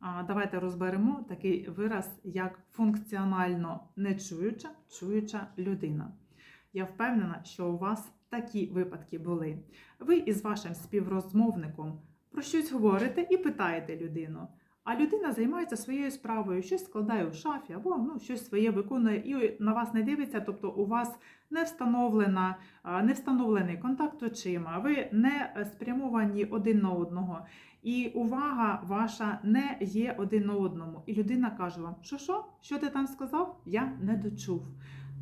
Давайте розберемо такий вираз, як функціонально нечуюча, чуюча людина. Я впевнена, що у вас такі випадки були. Ви із вашим співрозмовником про щось говорите і питаєте людину. А людина займається своєю справою, щось складає в шафі або ну, щось своє виконує і на вас не дивиться, тобто у вас не встановлена, не встановлений контакт очима, ви не спрямовані один на одного. І увага ваша не є один на одному. І людина каже вам, що що? Що ти там сказав? Я не дочув.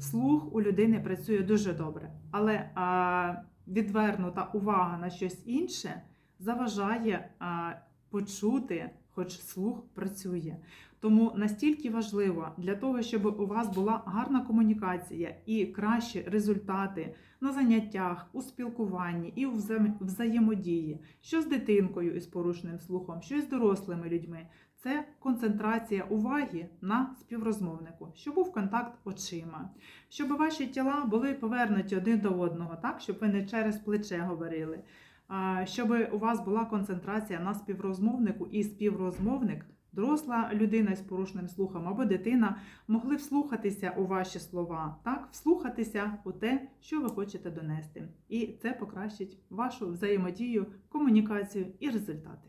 Слух у людини працює дуже добре, але а, відвернута увага на щось інше заважає а, почути, хоч слух працює. Тому настільки важливо для того, щоб у вас була гарна комунікація і кращі результати на заняттях, у спілкуванні і у взаємодії, що з дитинкою із порушеним слухом, що з дорослими людьми. Це концентрація уваги на співрозмовнику, щоб був контакт очима, щоб ваші тіла були повернуті один до одного, так щоб ви не через плече говорили. Щоб у вас була концентрація на співрозмовнику і співрозмовник, доросла людина з порушеним слухом або дитина могли вслухатися у ваші слова, так, вслухатися у те, що ви хочете донести. І це покращить вашу взаємодію, комунікацію і результати.